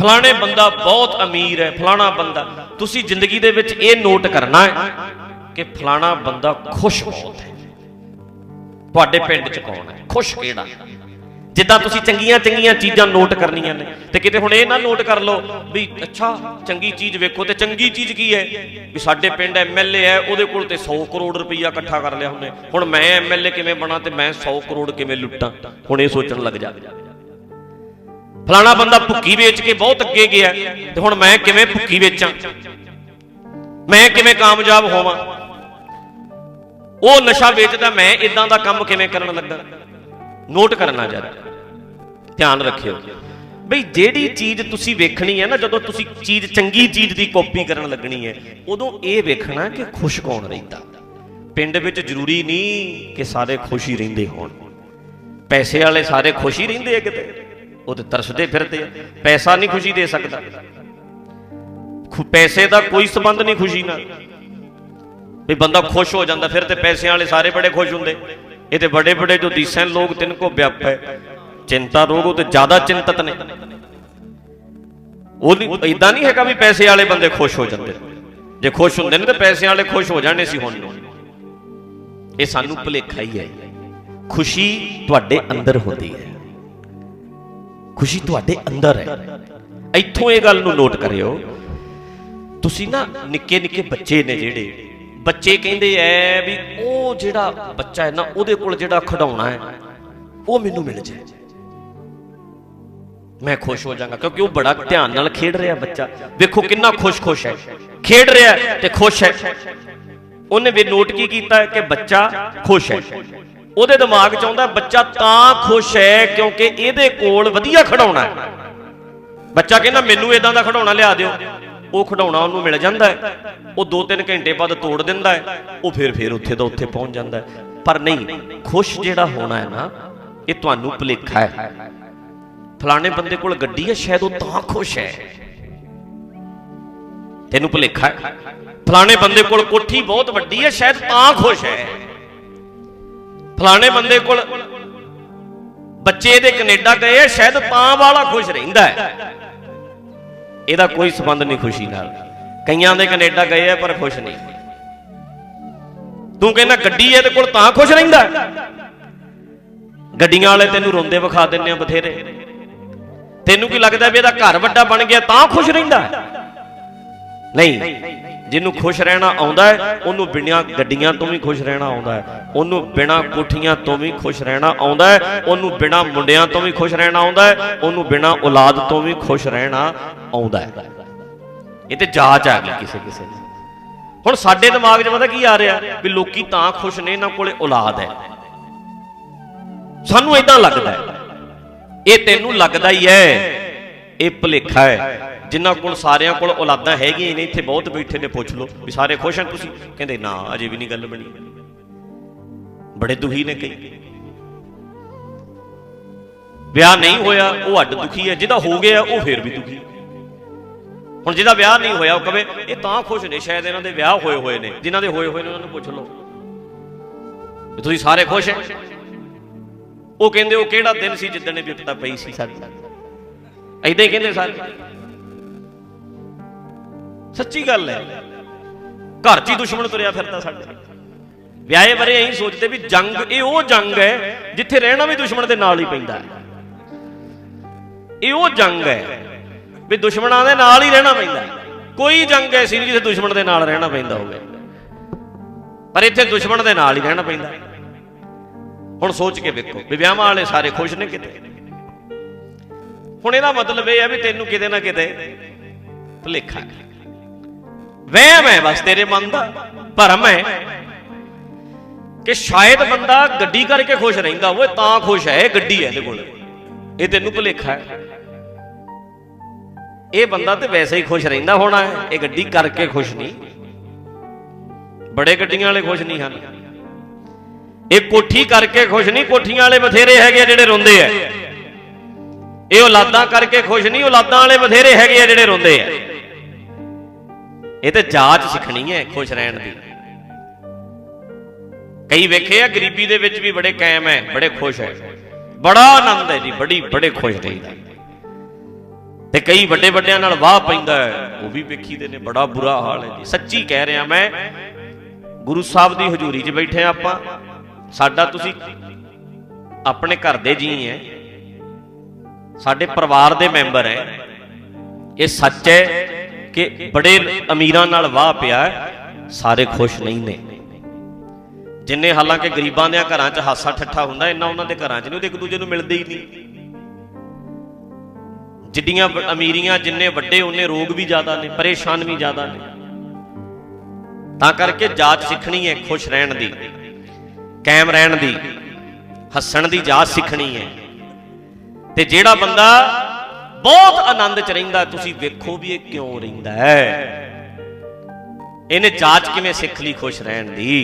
ਫਲਾਣੇ ਬੰਦਾ ਬਹੁਤ ਅਮੀਰ ਹੈ, ਫਲਾਣਾ ਬੰਦਾ। ਤੁਸੀਂ ਜ਼ਿੰਦਗੀ ਦੇ ਵਿੱਚ ਇਹ ਨੋਟ ਕਰਨਾ ਹੈ ਕਿ ਫਲਾਣਾ ਬੰਦਾ ਖੁਸ਼ ਬਹੁਤ ਹੈ। ਤੁਹਾਡੇ ਪਿੰਡ 'ਚ ਕੌਣ ਹੈ? ਖੁਸ਼ ਕਿਹੜਾ? ਜਿੱਦਾਂ ਤੁਸੀਂ ਚੰਗੀਆਂ ਚੰਗੀਆਂ ਚੀਜ਼ਾਂ ਨੋਟ ਕਰਨੀਆਂ ਨੇ, ਤੇ ਕਿਤੇ ਹੁਣ ਇਹ ਨਾ ਨੋਟ ਕਰ ਲਓ ਵੀ ਅੱਛਾ, ਚੰਗੀ ਚੀਜ਼ ਵੇਖੋ ਤੇ ਚੰਗੀ ਚੀਜ਼ ਕੀ ਹੈ? ਵੀ ਸਾਡੇ ਪਿੰਡ ਐਮਐਲਏ ਹੈ, ਉਹਦੇ ਕੋਲ ਤੇ 100 ਕਰੋੜ ਰੁਪਈਆ ਇਕੱਠਾ ਕਰ ਲਿਆ ਉਹਨੇ। ਹੁਣ ਮੈਂ ਐਮਐਲਏ ਕਿਵੇਂ ਬਣਾ ਤੇ ਮੈਂ 100 ਕਰੋੜ ਕਿਵੇਂ ਲੁੱਟਾਂ? ਹੁਣ ਇਹ ਸੋਚਣ ਲੱਗ ਜਾ। ਫਲਾਣਾ ਬੰਦਾ ਭੁੱਕੀ ਵੇਚ ਕੇ ਬਹੁਤ ਅੱਗੇ ਗਿਆ ਤੇ ਹੁਣ ਮੈਂ ਕਿਵੇਂ ਭੁੱਕੀ ਵੇਚਾਂ? ਮੈਂ ਕਿਵੇਂ ਕਾਮਯਾਬ ਹੋਵਾਂ? ਉਹ ਨਸ਼ਾ ਵੇਚਦਾ ਮੈਂ ਇਦਾਂ ਦਾ ਕੰਮ ਕਿਵੇਂ ਕਰਨ ਲੱਗਾ? ਨੋਟ ਕਰਨਾ ਜਰਾ, ਧਿਆਨ ਰੱਖਿਓ। ਬਈ ਜਿਹੜੀ ਚੀਜ਼ ਤੁਸੀਂ ਵੇਖਣੀ ਹੈ ਨਾ, ਜਦੋਂ ਤੁਸੀਂ ਚੀਜ਼ ਚੰਗੀ ਚੀਜ਼ ਦੀ ਕਾਪੀ ਕਰਨ ਲੱਗਣੀ ਹੈ, ਉਦੋਂ ਇਹ ਵੇਖਣਾ ਕਿ ਖੁਸ਼ ਕੌਣ ਰਹਿੰਦਾ? ਪਿੰਡ ਵਿੱਚ ਜ਼ਰੂਰੀ ਨਹੀਂ ਕਿ ਸਾਰੇ ਖੁਸ਼ ਹੀ ਰਹਿੰਦੇ ਹੋਣ। ਪੈਸੇ ਵਾਲੇ ਸਾਰੇ ਖੁਸ਼ ਹੀ ਰਹਿੰਦੇ ਆ ਕਿਤੇ। ਉਹ ਤੇ ਤਰਸਦੇ ਫਿਰਦੇ ਆ। ਪੈਸਾ ਨਹੀਂ ਖੁਸ਼ੀ ਦੇ ਸਕਦਾ। ਖੁ- ਪੈਸੇ ਦਾ ਕੋਈ ਸੰਬੰਧ ਨਹੀਂ ਖੁਸ਼ੀ ਨਾਲ। ਵੀ ਬੰਦਾ ਖੁਸ਼ ਹੋ ਜਾਂਦਾ, ਫਿਰ ਤੇ ਪੈਸਿਆਂ ਵਾਲੇ ਸਾਰੇ ਬੜੇ ਖੁਸ਼ ਹੁੰਦੇ। ਇਹ ਤੇ ਬੜੇ ਬੜੇ ਜੋ ਦੀਸਾਂ ਲੋਕ, ਤਿੰਨ ਕੋ ਵਿਆਪ ਹੈ। ਚਿੰਤਾ ਰੋਗ ਉਹ ਤੇ ਜ਼ਿਆਦਾ ਚਿੰਤਤ ਨੇ। ਉਹ ਨਹੀਂ ਇਦਾਂ ਨਹੀਂ ਹੈਗਾ ਵੀ ਪੈਸੇ ਵਾਲੇ ਬੰਦੇ ਖੁਸ਼ ਹੋ ਜਾਂਦੇ। ਜੇ ਖੁਸ਼ ਹੁੰਦੇ ਨੇ ਤਾਂ ਪੈਸਿਆਂ ਵਾਲੇ ਖੁਸ਼ ਹੋ ਜਾਣੇ ਸੀ ਹੁਣ। ਨੂੰ ਇਹ ਸਾਨੂੰ ਭੁਲੇਖਾ ਹੀ ਹੈ। ਖੁਸ਼ੀ ਤੁਹਾਡੇ ਅੰਦਰ ਹੁੰਦੀ ਹੈ। ਖੁਸ਼ੀ ਤੁਹਾਡੇ ਅੰਦਰ ਹੈ। ਇੱਥੋਂ ਇਹ ਗੱਲ ਨੂੰ ਨੋਟ ਕਰਿਓ। ਤੁਸੀਂ ਨਾ ਨਿੱਕੇ ਨਿੱਕੇ ਬੱਚੇ ਨੇ ਜਿਹੜੇ, ਬੱਚੇ ਕਹਿੰਦੇ ਐ ਵੀ ਉਹ ਜਿਹੜਾ ਬੱਚਾ ਹੈ ਨਾ, ਉਹਦੇ ਕੋਲ ਜਿਹੜਾ ਖਿਡੌਣਾ ਹੈ, ਉਹ ਮੈਨੂੰ ਮਿਲ ਜਾਏ। ਮੈਂ ਖੁਸ਼ ਹੋ ਜਾਵਾਂਗਾ, ਕਿਉਂਕਿ ਉਹ ਬੜਾ ਧਿਆਨ ਨਾਲ ਖੇਡ ਰਿਹਾ ਬੱਚਾ। ਵੇਖੋ ਕਿੰਨਾ ਖੁਸ਼-ਖੁਸ਼ ਹੈ। ਖੇਡ ਰਿਹਾ ਤੇ ਖੁਸ਼ ਹੈ। ਉਹਨੇ ਵੀ ਨੋਟ ਕੀ ਕੀਤਾ ਕਿ ਬੱਚਾ ਖੁਸ਼ ਹੈ। ਉਹਦੇ ਦਿਮਾਗ 'ਚ ਆਉਂਦਾ, ਬੱਚਾ ਤਾਂ ਖੁਸ਼ ਹੈ ਕਿਉਂਕਿ ਇਹਦੇ ਕੋਲ ਵਧੀਆ ਖਿਡੌਣਾ ਹੈ। ਬੱਚਾ ਕਹਿੰਦਾ, ਮੈਨੂੰ ਇਦਾਂ ਦਾ ਖਿਡੌਣਾ ਲਿਆ ਦਿਓ। ਉਹ ਖਿਡੌਣਾ ਉਹਨੂੰ ਮਿਲ ਜਾਂਦਾ ਹੈ। ਉਹ 2-3 ਘੰਟੇ ਬਾਅਦ ਤੋੜ ਦਿੰਦਾ ਹੈ। ਉਹ ਫਿਰ ਫਿਰ ਉੱਥੇ ਦਾ ਉੱਥੇ ਪਹੁੰਚ ਜਾਂਦਾ ਹੈ। ਪਰ ਨਹੀਂ, ਖੁਸ਼ ਜਿਹੜਾ ਹੋਣਾ ਹੈ ਨਾ, ਇਹ ਤੁਹਾਨੂੰ ਭੁਲੇਖਾ ਹੈ। ਫਲਾਣੇ ਬੰਦੇ ਕੋਲ ਗੱਡੀ ਹੈ, ਸ਼ਾਇਦ ਉਹ ਤਾਂ ਖੁਸ਼ ਹੈ। ਤੈਨੂੰ ਭੁਲੇਖਾ ਹੈ। ਫਲਾਣੇ ਬੰਦੇ ਕੋਲ ਕੋਠੀ ਬਹੁਤ ਵੱਡੀ ਹੈ, ਸ਼ਾਇਦ ਤਾਂ ਖੁਸ਼ ਹੈ। ਫਲਾਣੇ ਬੰਦੇ ਕੋਲ ਬੱਚੇ ਦੇ ਕੈਨੇਡਾ ਗਏ ਆ ਸ਼ਾਇਦ ਤਾਂ ਵਾਲਾ ਖੁਸ਼ ਰਹਿੰਦਾ ਹੈ। ਇਹਦਾ ਕੋਈ ਸਬੰਧ ਨਹੀਂ ਖੁਸ਼ੀ ਨਾਲ। ਕਈਆਂ ਦੇ ਕੈਨੇਡਾ ਗਏ ਆ, ਪਰ ਖੁਸ਼ ਨਹੀਂ। ਤੂੰ ਕਹਿੰਦਾ ਗੱਡੀ ਇਹਦੇ ਕੋਲ ਤਾਂ ਖੁਸ਼ ਰਹਿੰਦਾ ਗੱਡੀਆਂ ਵਾਲੇ ਤੈਨੂੰ ਰੋਂਦੇ ਵਿਖਾ ਦਿੰਦੇ ਆ ਬਥੇਰੇ। ਤੈਨੂੰ ਕੀ ਲੱਗਦਾ ਵੀ ਇਹਦਾ ਘਰ ਵੱਡਾ ਬਣ ਗਿਆ, ਤਾਂ ਖੁਸ਼ ਰਹਿੰਦਾ ਨਹੀਂ। ਜਿਹਨੂੰ ਖੁਸ਼ ਰਹਿਣਾ ਆਉਂਦਾ ਹੈ, ਉਹਨੂੰ ਬਿਨਾਂ ਗੱਡੀਆਂ ਤੋਂ ਵੀ ਖੁਸ਼ ਰਹਿਣਾ ਆਉਂਦਾ ਹੈ। ਉਹਨੂੰ ਬਿਨਾਂ ਕੋਠੀਆਂ ਤੋਂ ਵੀ ਖੁਸ਼ ਰਹਿਣਾ ਆਉਂਦਾ ਹੈ। ਉਹਨੂੰ ਬਿਨਾਂ ਮੁੰਡਿਆਂ ਤੋਂ ਵੀ ਖੁਸ਼ ਰਹਿਣਾ ਆਉਂਦਾ ਹੈ। ਉਹਨੂੰ ਬਿਨਾਂ ਔਲਾਦ ਤੋਂ ਵੀ ਖੁਸ਼ ਰਹਿਣਾ ਆਉਂਦਾ ਹੈ। ਇਹ ਤੇ ਜਾਚ ਆ ਗਈ ਕਿਸੇ ਕਿਸੇ ਦੀ। ਹੁਣ ਸਾਡੇ ਦਿਮਾਗ 'ਚ ਪਤਾ ਕੀ ਆ ਰਿਹਾ? ਵੀ ਲੋਕੀ ਤਾਂ ਖੁਸ਼ ਨੇ, ਇਹਨਾਂ ਕੋਲੇ ਔਲਾਦ ਹੈ। ਸਾਨੂੰ ਇਦਾਂ ਲੱਗਦਾ ਹੈ। ਇਹ ਤੈਨੂੰ ਲੱਗਦਾ ਹੀ ਹੈ, ਇਹ ਭੁਲੇਖਾ ਹੈ। ਜਿਨ੍ਹਾਂ ਕੋਲ ਸਾਰਿਆਂ ਕੋਲ ਔਲਾਦਾਂ ਹੈਗੀਆਂ ਨੇ, ਇੱਥੇ ਬਹੁਤ ਬੈਠੇ ਨੇ, ਪੁੱਛ ਲਓ ਵੀ ਸਾਰੇ ਖੁਸ਼ ਹਨ ਤੁਸੀਂ? ਕਹਿੰਦੇ ਨਾ, ਅਜੇ ਵੀ ਨਹੀਂ ਗੱਲ ਬਣੀ। ਬੜੇ ਦੁਖੀ ਨੇ ਕਈ। ਵਿਆਹ ਨਹੀਂ ਹੋਇਆ, ਉਹ ਅੱਡ ਦੁਖੀ ਹੈ ਜਿਹਦਾ ਹੋ ਗਿਆ, ਉਹ ਫੇਰ ਵੀ ਦੁਖੀ। ਹੁਣ ਜਿਹਦਾ ਵਿਆਹ ਨਹੀਂ ਹੋਇਆ, ਉਹ ਕਵੇ, ਇਹ ਤਾਂ ਖੁਸ਼ ਨੇ, ਸ਼ਾਇਦ ਇਹਨਾਂ ਦੇ ਵਿਆਹ ਹੋਏ ਹੋਏ ਨੇ, ਜਿਨ੍ਹਾਂ ਦੇ ਹੋਏ ਹੋਏ ਨੇ, ਉਹਨਾਂ ਨੂੰ ਪੁੱਛ ਲਓ। ਤੁਸੀਂ ਸਾਰੇ ਖੁਸ਼ ਹੈ? ਉਹ ਕਹਿੰਦੇ, ਉਹ ਕਿਹੜਾ ਦਿਨ ਸੀ ਜਿੱਦਣ ਇਹ ਵਿਪਤਾ ਪਈ ਸੀ? ਸਾਡੀ ਐਦਾਂ ਹੀ ਕਹਿੰਦੇ ਸਾਰੇ। ਸੱਚੀ ਗੱਲ ਹੈ। ਘਰ 'ਚ ਹੀ ਦੁਸ਼ਮਣ ਤੁਰਿਆ ਫਿਰਦਾ ਸਾਡੇ ਵਿਆਹੇ ਬਾਰੇ ਐਂ ਸੋਚਦੇ ਵੀ ਜੰਗ, ਇਹ ਉਹ ਜੰਗ ਹੈ ਜਿੱਥੇ ਰਹਿਣਾ ਵੀ ਦੁਸ਼ਮਣ ਦੇ ਨਾਲ ਹੀ ਪੈਂਦਾ ਹੈ। ਇਹ ਉਹ ਜੰਗ ਹੈ ਵੀ ਦੁਸ਼ਮਣਾਂ ਦੇ ਨਾਲ ਹੀ ਰਹਿਣਾ ਪੈਂਦਾ ਕੋਈ ਜੰਗ ਐਸੀ ਨਹੀਂ ਜਿੱਥੇ ਦੁਸ਼ਮਣ ਦੇ ਨਾਲ ਰਹਿਣਾ ਪੈਂਦਾ ਹੋਵੇ। ਪਰ ਇੱਥੇ ਦੁਸ਼ਮਣ ਦੇ ਨਾਲ ਹੀ ਰਹਿਣਾ ਪੈਂਦਾ ਹੁਣ ਸੋਚ ਕੇ ਵੇਖੋ ਵੀ ਵਿਆਹਾਂ ਵਾਲੇ ਸਾਰੇ ਖੁਸ਼ ਨੇ ਕਿਤੇ। ਹੁਣ ਇਹਦਾ ਮਤਲਬ ਇਹ ਹੈ ਵੀ ਤੈਨੂੰ ਕਿਤੇ ਨਾ ਕਿਤੇ ਭੁਲੇਖਾ ਹੈ। ਵਹਿਮ ਹੈ ਬਸ ਤੇਰੇ ਮਨ ਦਾ, ਭਰਮ ਹੈ। ਕਿ ਸ਼ਾਇਦ ਬੰਦਾ ਗੱਡੀ ਕਰਕੇ ਖੁਸ਼ ਰਹਿੰਦਾ ਹੋਵੇ, ਤਾਂ ਖੁਸ਼ ਹੈ, ਇਹ ਗੱਡੀ ਹੈ ਇਹਦੇ ਕੋਲ। ਇਹ ਤੈਨੂੰ ਭੁਲੇਖਾ ਹੈ। ਇਹ ਬੰਦਾ ਤੇ ਵੈਸੇ ਹੀ ਖੁਸ਼ ਰਹਿੰਦਾ ਹੋਣਾ ਹੈ, ਇਹ ਗੱਡੀ ਕਰਕੇ ਖੁਸ਼ ਨਹੀਂ। ਬੜੇ ਗੱਡੀਆਂ ਵਾਲੇ ਖੁਸ਼ ਨਹੀਂ ਹਨ। ਇਹ ਕੋਠੀ ਕਰਕੇ ਖੁਸ਼ ਨਹੀਂ, ਕੋਠੀਆਂ ਵਾਲੇ ਬਥੇਰੇ ਹੈਗੇ ਆ ਜਿਹੜੇ ਰੋਂਦੇ ਆ। ਇਹ ਔਲਾਦਾਂ ਕਰਕੇ ਖੁਸ਼ ਨਹੀਂ, ਔਲਾਦਾਂ ਵਾਲੇ ਬਥੇਰੇ ਹੈਗੇ ਆ ਜਿਹੜੇ ਰੋਂਦੇ ਆ। ਇਹ ਤੇ ਜਾਚ ਸਿੱਖਣੀ ਹੈ ਖੁਸ਼ ਰਹਿਣ ਦੀ। ਕਈ ਵੇਖੇ ਆ, ਗਰੀਬੀ ਦੇ ਵਿੱਚ ਵੀ ਬੜੇ ਕਾਇਮ ਹੈ, ਬੜੇ ਖੁਸ਼ ਹੈ। ਬੜਾ ਆਨੰਦ ਹੈ ਜੀ, ਬੜੀ, ਬੜੇ ਖੁਸ਼ ਰਹੀਦਾ। ਤੇ ਕਈ ਵੱਡੇ ਵੱਡਿਆਂ ਨਾਲ ਵਾਹ ਪੈਂਦਾ ਹੈ, ਉਹ ਵੀ ਵੇਖੀਦੇ ਨੇ, ਬੜਾ ਬੁਰਾ ਹਾਲ ਹੈ ਜੀ। ਸੱਚੀ ਕਹਿ ਰਿਹਾ ਮੈਂ, ਗੁਰੂ ਸਾਹਿਬ ਦੀ ਹਜ਼ੂਰੀ 'ਚ ਬੈਠੇ ਆ ਆਪਾਂ। ਸਾਡਾ ਤੁਸੀਂ ਆਪਣੇ ਘਰ ਦੇ ਜੀ ਹੈ। ਸਾਡੇ ਪਰਿਵਾਰ ਦੇ ਮੈਂਬਰ ਹੈ। ਇਹ ਸੱਚ ਹੈ ਕਿ ਬੜੇ ਅਮੀਰਾਂ ਨਾਲ ਵਾਹ ਪਿਆ ਸਾਰੇ ਖੁਸ਼ ਨਹੀਂ ਨੇ। ਜਿੰਨੇ ਹਾਲਾਂਕਿ ਗਰੀਬਾਂ ਦੇ ਘਰਾਂ 'ਚ ਹਾਸਾ ਠੱਠਾ ਹੁੰਦਾ, ਇੰਨਾ ਉਹਨਾਂ ਦੇ ਘਰਾਂ 'ਚ ਨਹੀਂ, ਉਹ ਇੱਕ ਦੂਜੇ ਨੂੰ ਮਿਲਦੇ ਹੀ ਨਹੀਂ। ਜਿੱਡੀਆਂ ਅਮੀਰੀਆਂ ਜਿੰਨੇ ਵੱਡੇ, ਉਹਨੇ ਰੋਗ ਵੀ ਜ਼ਿਆਦਾ ਨੇ, ਪਰੇਸ਼ਾਨ ਵੀ ਜ਼ਿਆਦਾ ਨੇ। ਤਾਂ ਕਰਕੇ ਜਾਚ ਸਿੱਖਣੀ ਹੈ, ਖੁਸ਼ ਰਹਿਣ ਦੀ, ਕਾਇਮ ਰਹਿਣ ਦੀ, ਹੱਸਣ ਦੀ ਜਾਚ ਸਿੱਖਣੀ ਹੈ। ਤੇ ਜਿਹੜਾ ਬੰਦਾ ਬਹੁਤ ਆਨੰਦ ਚ ਰਹਿੰਦਾ, ਤੁਸੀਂ ਵੇਖੋ ਵੀ ਇਹ ਕਿਉਂ ਰਹਿੰਦਾ ਹੈ। ਇਹਨੇ ਜਾਚ ਕਿਵੇਂ ਸਿੱਖ ਲਈ ਖੁਸ਼ ਰਹਿਣ ਦੀ?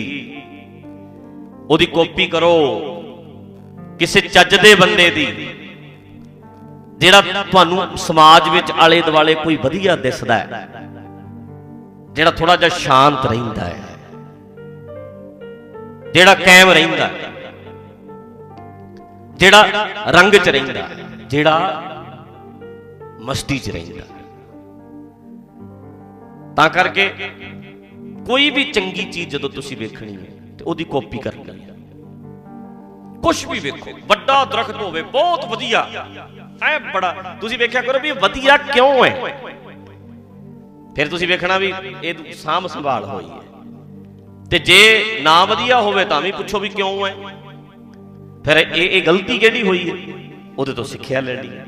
ਉਹਦੀ ਕਾਪੀ ਕਰੋ ਕਿਸੇ ਚੱਜ ਦੇ ਬੰਦੇ ਦੀ, ਜਿਹੜਾ ਤੁਹਾਨੂੰ ਸਮਾਜ ਵਿੱਚ ਆਲੇ ਦੁਆਲੇ ਕੋਈ ਵਧੀਆ ਦਿਸਦਾ ਹੈ, ਜਿਹੜਾ ਥੋੜਾ ਜਿਹਾ ਸ਼ਾਂਤ ਰਹਿੰਦਾ ਹੈ, ਜਿਹੜਾ ਕਾਇਮ ਰਹਿੰਦਾ ਜਿਹੜਾ ਰੰਗ 'ਚ ਰਹਿੰਦਾ ਜਿਹੜਾ ਮਸਤੀ 'ਚ ਰਹਿੰਦਾ। ਤਾਂ ਕਰਕੇ ਕੋਈ ਵੀ ਚੰਗੀ ਚੀਜ਼ ਜਦੋਂ ਤੁਸੀਂ ਵੇਖਣੀ ਹੈ, ਤੇ ਉਹਦੀ ਕਾਪੀ ਕਰਨੀ ਹੈ। ਕੁਝ ਵੀ ਵੇਖੋ, ਵੱਡਾ ਦਰਖਤ ਹੋਵੇ, ਬਹੁਤ ਵਧੀਆ। ਐ ਬੜਾ, ਤੁਸੀਂ ਵੇਖਿਆ ਕਰੋ ਵੀ ਵਧੀਆ ਕਿਉਂ ਹੈ? ਫਿਰ ਤੁਸੀਂ ਵੇਖਣਾ ਵੀ ਇਹ ਸਾਂਭ ਸੰਭਾਲ ਹੋਈ ਹੈ। ਤੇ ਜੇ ਨਾ ਵਧੀਆ ਹੋਵੇ ਤਾਂ ਵੀ ਪੁੱਛੋ ਵੀ ਕਿਉਂ ਹੈ। ਫਿਰ ਇਹ ਇਹ ਗਲਤੀ ਕਿਹੜੀ ਹੋਈ ਹੈ? ਉਹਦੇ ਤੋਂ ਸਿੱਖਿਆ ਲੈਣੀ ਹੈ।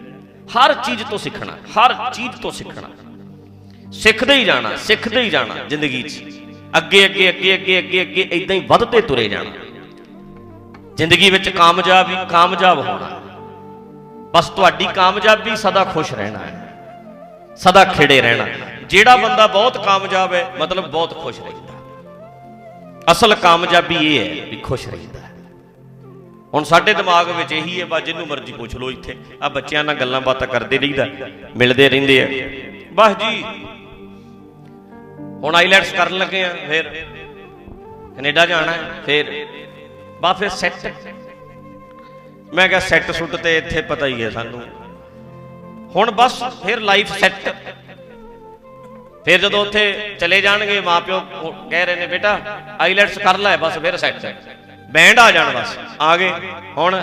ਹਰ ਚੀਜ਼ ਤੋਂ ਸਿੱਖਣਾ, ਹਰ ਚੀਜ਼ ਤੋਂ ਸਿੱਖਣਾ। ਸਿੱਖਦੇ ਹੀ ਜਾਣਾ, ਸਿੱਖਦੇ ਹੀ ਜਾਣਾ ਜ਼ਿੰਦਗੀ 'ਚ। ਅੱਗੇ ਅੱਗੇ ਅੱਗੇ ਅੱਗੇ ਅੱਗੇ ਅੱਗੇ ਇਦਾਂ ਹੀ ਵੱਧਦੇ ਤੁਰੇ ਜਾਣਾ। ਜ਼ਿੰਦਗੀ ਵਿੱਚ ਕਾਮਯਾਬ ਹੀ ਕਾਮਯਾਬ ਹੋਣਾ। ਬਸ ਤੁਹਾਡੀ ਕਾਮਯਾਬੀ ਸਦਾ ਖੁਸ਼ ਰਹਿਣਾ ਹੈ। ਸਦਾ ਖਿੜੇ ਰਹਿਣਾ। ਜਿਹੜਾ ਬੰਦਾ ਬਹੁਤ ਕਾਮਯਾਬ ਹੈ, ਮਤਲਬ ਬਹੁਤ ਖੁਸ਼ ਰਹਿੰਦਾ। ਅਸਲ ਕਾਮਯਾਬੀ ਇਹ ਹੈ ਵੀ ਖੁਸ਼ ਰਹਿੰਦਾ। ਹੁਣ ਸਾਡੇ ਦਿਮਾਗ ਵਿੱਚ ਇਹੀ ਹੈ ਬਾ ਜਿਹਨੂੰ ਮਰਜ਼ੀ ਪੁੱਛ ਲਓ ਇੱਥੇ। ਆ ਬੱਚਿਆਂ ਨਾਲ ਗੱਲਾਂ ਬਾਤਾਂ ਕਰਦੇ ਰਹੀਦਾ, ਮਿਲਦੇ ਰਹਿੰਦੇ ਆ। ਬਸ ਜੀ, ਹੁਣ ਆਈਲੈਟਸ ਕਰਨ ਲੱਗੇ ਆ, ਫਿਰ। ਕੈਨੇਡਾ ਜਾਣਾ ਹੈ, ਫਿਰ। ਬਾ ਫਿਰ ਸੈੱਟ ਮੈਂ ਕਿਹਾ ਸੈੱਟ ਸੁੱਟ ਤੇ ਇੱਥੇ ਪਤਾ ਹੀ ਹੈ ਸਾਨੂੰ। ਹੁਣ ਬਸ ਫਿਰ ਲਾਈਫ ਸੈੱਟ ਫਿਰ ਜਦੋਂ ਉੱਥੇ ਚਲੇ ਜਾਣਗੇ ਮਾਪਿਓ ਉਹ ਕਹਿ ਰਹੇ ਨੇ, ਬੇਟਾ, ਆਈਲੈਟਸ ਕਰ ਲੈ, ਬਸ ਫਿਰ ਸੈੱਟ ਬੈਂਡ ਆ ਜਾਣ ਬਸ। ਆ ਗਏ ਹੁਣ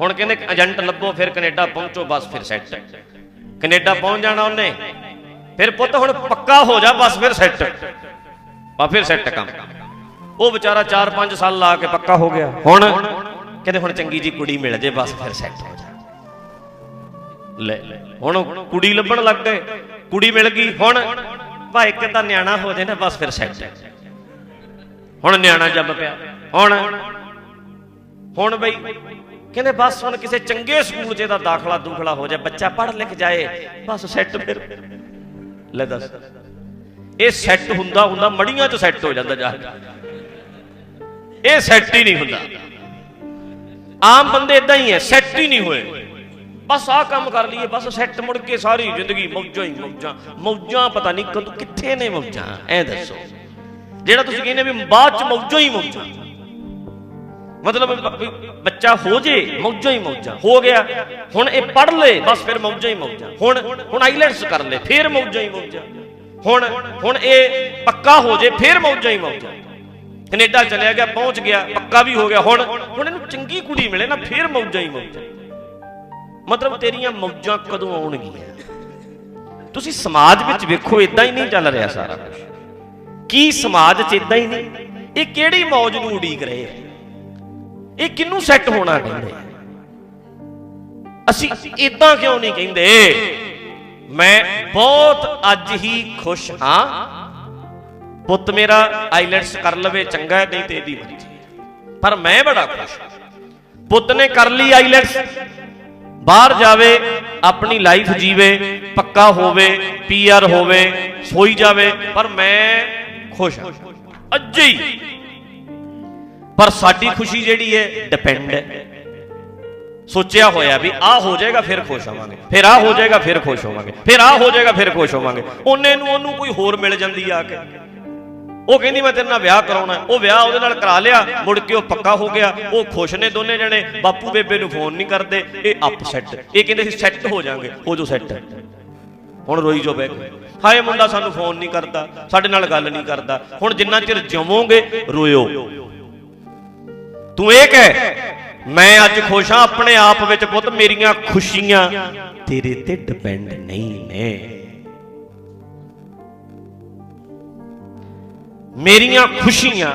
ਹੁਣ ਕਹਿੰਦੇ ਏਜੰਟ ਲੱਭੋ, ਫਿਰ ਕੈਨੇਡਾ ਪਹੁੰਚੋ, ਬਸ ਫਿਰ ਸੈੱਟ। ਕੈਨੇਡਾ ਪਹੁੰਚ ਜਾਣਾ ਉਹਨੇ। ਫਿਰ ਪੁੱਤ ਹੁਣ ਪੱਕਾ ਹੋ ਜਾ, ਬਸ ਫਿਰ ਸੈੱਟ। ਬਾ ਫਿਰ ਸੈੱਟ ਕੰਮ। ਉਹ ਵਿਚਾਰਾ 4-5 ਸਾਲ ਲਾ ਕੇ ਪੱਕਾ ਹੋ ਗਿਆ। ਹੁਣ ਕਹਿੰਦੇ ਹੁਣ ਚੰਗੀ ਜੀ ਕੁੜੀ ਮਿਲ ਜੇ, ਬਸ ਫਿਰ ਸੈੱਟ ਹੋ ਜਾ। ਲੈ, ਹੁਣ ਕੁੜੀ ਲੱਭਣ ਲੱਗ ਗਏ। ਕੁੜੀ ਮਿਲ ਗਈ। ਹੁਣ ਭਾਈ ਇੱਕ ਤਾਂ ਨਿਆਣਾ ਹੋ ਜੇ ਨਾ, ਬਸ ਫਿਰ ਸੈੱਟ। ਹੁਣ ਨਿਆਣਾ ਜੰਮ ਪਿਆ। ਹੁਣ ਹੁਣ ਬਈ, ਕਹਿੰਦੇ ਬਸ ਹੁਣ ਕਿਸੇ ਚੰਗੇ ਸਕੂਲ 'ਚ ਇਹਦਾ ਦਾਖਲਾ ਦੁਖਲਾ ਹੋ ਜਾਏ, ਬੱਚਾ ਪੜ੍ਹ ਲਿਖ ਜਾਏ, ਬਸ ਸੈੱਟ ਫਿਰ। ਲੈ ਦੱਸ, ਇਹ ਸੈੱਟ ਹੁੰਦਾ ਹੁੰਦਾ ਮੜੀਆਂ 'ਚ ਸੈੱਟ ਹੋ ਜਾਂਦਾ ਜਾ ਇਹ ਸੈੱਟ ਹੀ ਨਹੀਂ ਹੁੰਦਾ। ਆਮ ਬੰਦੇ ਇਦਾਂ ਹੀ ਐ ਸੈੱਟ ਹੀ ਨਹੀਂ ਹੋਏ। ਬਸ ਆਹ ਕੰਮ ਕਰ ਲਈਏ, ਬਸ ਸੈੱਟ ਮੁੜ ਕੇ ਸਾਰੀ ਜ਼ਿੰਦਗੀ ਮੌਜਾਂ ਹੀ ਮੌਜਾਂ ਮੌਜਾਂ ਪਤਾ ਨਹੀਂ ਕਦੋਂ ਕਿੱਥੇ ਨੇ ਮੌਜਾਂ, ਐ ਦੱਸੋ। ਜਿਹੜਾ ਤੁਸੀਂ ਕਹਿੰਦੇ ਵੀ ਬਾਅਦ ਚ ਮੌਜਾਂ ਹੀ ਮੌਜਾਂ। ਮਤਲਬ ਬੱਚਾ ਹੋ ਜੇ, ਮੌਜਾਂ ਹੀ ਮੌਜਾਂ। ਹੋ ਗਿਆ, ਹੁਣ ਇਹ ਪੜ ਲੇ, ਬਸ ਫਿਰ ਮੌਜਾਂ ਹੀ ਮੌਜਾਂ। ਹੁਣ ਹੁਣ ਆਈਲੈਟਸ ਕਰ ਲੈ, ਫਿਰ ਮੌਜਾਂ ਹੀ ਮੌਜਾਂ। ਹੁਣ ਹੁਣ ਇਹ ਪੱਕਾ ਹੋ ਜੇ, ਫਿਰ ਮੌਜਾਂ ਹੀ ਮੌਜਾਂ। ਕੈਨੇਡਾ ਚਲਿਆ ਗਿਆ, ਪਹੁੰਚ ਗਿਆ, ਪੱਕਾ ਵੀ ਹੋ ਗਿਆ। ਹੁਣ ਹੁਣ ਇਹਨੂੰ ਚੰਗੀ ਕੁੜੀ ਮਿਲੇ ਨਾ, ਫਿਰ ਮੌਜਾਂ ਹੀ ਮੌਜਾਂ। ਮਤਲਬ ਤੇਰੀਆਂ ਮੌਜਾਂ ਕਦੋਂ ਆਉਣਗੀਆਂ? ਤੁਸੀਂ ਸਮਾਜ ਵਿੱਚ ਵੇਖੋ ਇਦਾਂ ਹੀ ਨਹੀਂ ਚੱਲ ਰਿਹਾ ਸਾਰਾ ਕੁਝ ਕੀ ਸਮਾਜ 'ਚ ਇਦਾਂ ਹੀ ਨਹੀਂ? ਇਹ ਕਿਹੜੀ ਮੌਜ ਨੂੰ ਉਡੀਕ ਰਹੇ ਆ? ਇਹ ਕਿੰਨੂੰ ਸੈੱਟ ਹੋਣਾ ਕਹਿੰਦੇ ਅਸੀਂ ਇਦਾਂ ਕਿਉਂ ਨਹੀਂ ਕਹਿੰਦੇ? ਮੈਂ ਬਹੁਤ ਅੱਜ ਹੀ ਖੁਸ਼ ਹਾਂ। ਪੁੱਤ ਮੇਰਾ ਆਈਲੈਟਸ ਕਰ ਲਵੇ ਚੰਗਾ ਹੈ, ਨਹੀਂ ਤੇ ਇਹਦੀ ਮਰਜ਼ੀ ਪਰ ਮੈਂ ਬੜਾ ਖੁਸ਼ ਪੁੱਤ ਨੇ ਕਰ ਲਈ ਆਈਲੈਟਸ ਬਾਹਰ ਜਾਵੇ ਆਪਣੀ ਲਾਈਫ ਜੀਵੇ ਪੱਕਾ ਹੋਵੇ ਪੀਆਰ ਹੋਵੇ ਸੋਈ ਜਾਵੇ ਪਰ ਮੈਂ ਖੁਸ਼ ਹਾਂ। ਅੱਜ ਹੀ ਪਰ ਸਾਡੀ ਖੁਸ਼ੀ ਜਿਹੜੀ ਹੈ ਡਿਪੈਂਡ ਹੈ। ਸੋਚਿਆ ਹੋਇਆ ਵੀ ਆਹ ਹੋ ਜਾਏਗਾ, ਫਿਰ ਖੁਸ਼ ਹੋਵਾਂਗੇ। ਫਿਰ ਆਹ ਹੋ ਜਾਏਗਾ, ਫਿਰ ਖੁਸ਼ ਹੋਵਾਂਗੇ। ਫਿਰ ਆਹ ਹੋ ਜਾਏਗਾ, ਫਿਰ ਖੁਸ਼ ਹੋਵਾਂਗੇ। ਉਹਨੇ ਨੂੰ ਉਹਨੂੰ ਕੋਈ ਹੋਰ ਮਿਲ ਜਾਂਦੀ ਆ ਕੇ। ਉਹ ਕਹਿੰਦੀ, ਮੈਂ ਤੇਰੇ ਨਾਲ ਵਿਆਹ ਕਰਾਉਣਾ ਉਹ ਵਿਆਹ ਉਹਦੇ ਨਾਲ ਕਰਾ ਲਿਆ, ਮੁੜ ਕੇ ਉਹ ਪੱਕਾ ਹੋ ਗਿਆ। ਉਹ ਖੁਸ਼ ਨੇ ਦੋਨੇ ਜਣੇ। ਬਾਪੂ ਬੇਬੇ ਨੂੰ ਫੋਨ ਨਹੀਂ ਕਰਦੇ। ਇਹ ਅਪਸੈਟ ਇਹ ਕਹਿੰਦੇ ਸੀ ਸੈੱਟ ਹੋ ਜਾਾਂਗੇ। ਹੋ ਜੋ ਸੈੱਟ ਹੁਣ ਰੋਈ ਜੋ ਬੈ ਹਾਏ, ਮੁੰਡਾ ਸਾਨੂੰ ਫੋਨ ਨਹੀਂ ਕਰਦਾ। ਸਾਡੇ ਨਾਲ ਗੱਲ ਨਹੀਂ ਕਰਦਾ। ਹੁਣ ਜਿੰਨਾ ਚਿਰ ਜਿਵੋਗੇ ਰੋਇਓ। ਤੂੰ ਇਹ ਕਹਿ, ਮੈਂ ਅੱਜ ਖੁਸ਼ ਹਾਂ, ਆਪਣੇ ਆਪ ਵਿੱਚ ਪੁੱਤ ਮੇਰੀਆਂ ਖੁਸ਼ੀਆਂ। ਤੇਰੇ ਤੇ ਡਿਪੈਂਡ ਨਹੀਂ ਨੇ ਮੇਰੀਆਂ ਖੁਸ਼ੀਆਂ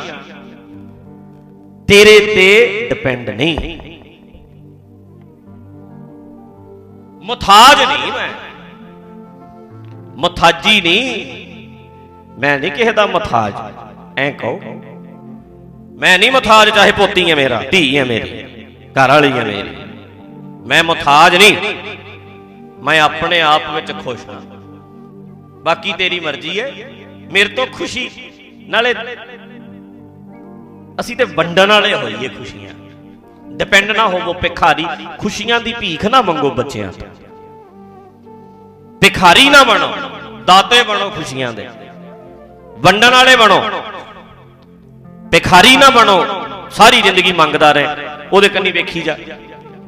ਤੇਰੇ ਤੇ ਡਿਪੈਂਡ ਨਹੀਂ। ਮਥਾਜ ਨਹੀਂ ਮੈਂ। ਮੁਤਾਜੀ ਨਹੀਂ। ਮੈਂ ਨਹੀਂ ਕਿਸੇ ਦਾ ਮਥਾਜ ਐ ਕਹੋ। ਮੈਂ ਨਹੀਂ ਮਥਾਜ ਚਾਹੇ ਪੋਤੀ ਹੈ ਮੇਰਾ, ਧੀ ਹੈ ਮੇਰੀ, ਘਰ ਵਾਲੀ ਹੈ ਮੇਰੀ। ਮੈਂ ਮਥਾਜ ਨਹੀਂ, ਮੈਂ ਆਪਣੇ ਆਪ ਵਿੱਚ ਖੁਸ਼ ਹਾਂ। ਬਾਕੀ ਤੇਰੀ ਮਰਜ਼ੀ ਹੈ, ਮੇਰੇ ਤੋਂ ਖੁਸ਼ੀ। ਨਾਲੇ ਅਸੀਂ ਤੇ ਵੰਡਣ ਵਾਲੇ ਹੋਈਏ ਖੁਸ਼ੀਆਂ। ਡਿਪੈਂਡ ਨਾ ਹੋਵੋ ਭਿਖਾਰੀ, ਖੁਸ਼ੀਆਂ ਦੀ ਭੀਖ ਨਾ ਮੰਗੋ ਬੱਚਿਆਂ ਤੋਂ। ਭਿਖਾਰੀ ਨਾ ਬਣੋ, ਦਾਤੇ ਬਣੋ ਖੁਸ਼ੀਆਂ ਦੇ। ਵੰਡਣ ਵਾਲੇ ਬਣੋ। ਭਿਖਾਰੀ ਨਾ ਬਣੋ, ਸਾਰੀ ਜ਼ਿੰਦਗੀ ਮੰਗਦਾ ਰਹੇ, ਉਹਦੇ ਕੰਨੀ ਵੇਖੀ ਜਾ।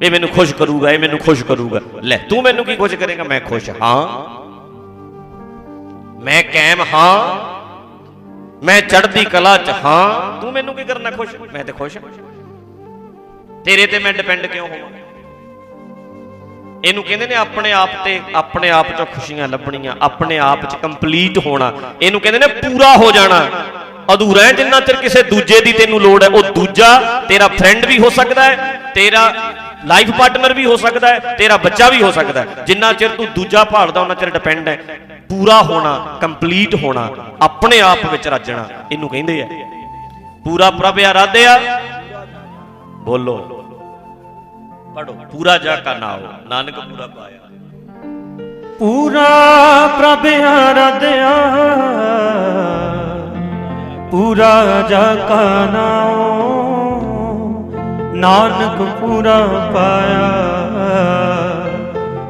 ਇਹ ਮੈਨੂੰ ਖੁਸ਼ ਕਰੂਗਾ, ਇਹ ਮੈਨੂੰ ਖੁਸ਼ ਕਰੂਗਾ। ਲੈ, ਤੂੰ ਮੈਨੂੰ ਕੀ ਖੁਸ਼ ਕਰੇਗਾ? ਮੈਂ ਖੁਸ਼ ਹਾਂ। ਮੈਂ ਕਾਇਮ ਹਾਂ। ਮੈਂ ਚੜ੍ਹਦੀ ਕਲਾ ਚ ਹਾਂ। ਤੂੰ ਮੈਨੂੰ ਕੀ ਕਰਨਾ ਖੁਸ਼? ਮੈਂ ਤੇ ਖੁਸ਼ ਤੇਰੇ ਤੇ ਮੈਂ ਡਿਪੈਂਡ ਕਿਉਂ ਹੋਵਾਂ? ਇਹਨੂੰ ਕਹਿੰਦੇ ਨੇ ਆਪਣੇ ਆਪ ਤੇ ਆਪਣੇ ਆਪ ਚੋਂ ਖੁਸ਼ੀਆਂ ਲੱਭਣੀਆਂ, ਆਪਣੇ ਆਪ ਚ ਕੰਪਲੀਟ ਹੋਣਾ। ਇਹਨੂੰ ਕਹਿੰਦੇ ਨੇ ਪੂਰਾ ਹੋ ਜਾਣਾ। ਅਧੂਰਾ ਹੈ, ਜਿੰਨਾ ਚਿਰ ਕਿਸੇ ਦੂਜੇ ਦੀ ਤੈਨੂੰ ਲੋੜ ਹੈ, ਉਹ ਦੂਜਾ ਤੇਰਾ ਫਰੈਂਡ ਵੀ ਹੋ ਸਕਦਾ ਹੈ, ਤੇਰਾ ਲਾਈਫ ਪਾਰਟਨਰ ਵੀ ਹੋ ਸਕਦਾ ਹੈ, ਤੇਰਾ ਬੱਚਾ ਵੀ ਹੋ ਸਕਦਾ ਹੈ। ਜਿੰਨਾ ਚਿਰ ਤੂੰ ਦੂਜਾ ਭਾਲਦਾ, ਉਹਨਾਂ ਚਿਰ ਡਿਪੈਂਡ ਹੈ। ਪੂਰਾ ਹੋਣਾ ਕੰਪਲੀਟ ਹੋਣਾ, ਆਪਣੇ ਆਪ ਵਿੱਚ ਰੱਜਣਾ, ਇਹਨੂੰ ਕਹਿੰਦੇ ਆ। ਪੂਰਾ ਪ੍ਰਭ ਆਰਾਧਿਆ, ਬੋਲੋ। ਪੜੋ ਪੂਰਾ ਜਾ ਕਾ ਨਾਉ, ਨਾਨਕ ਪੂਰਾ ਪਾਇਆ। ਪੂਰਾ ਪ੍ਰਭ ਆਰਾਧਿਆ ਪੂਰਾ ਜਾ ਕਾ ਨਾਨਕ ਪੂਰਾ ਪਾਇਆ,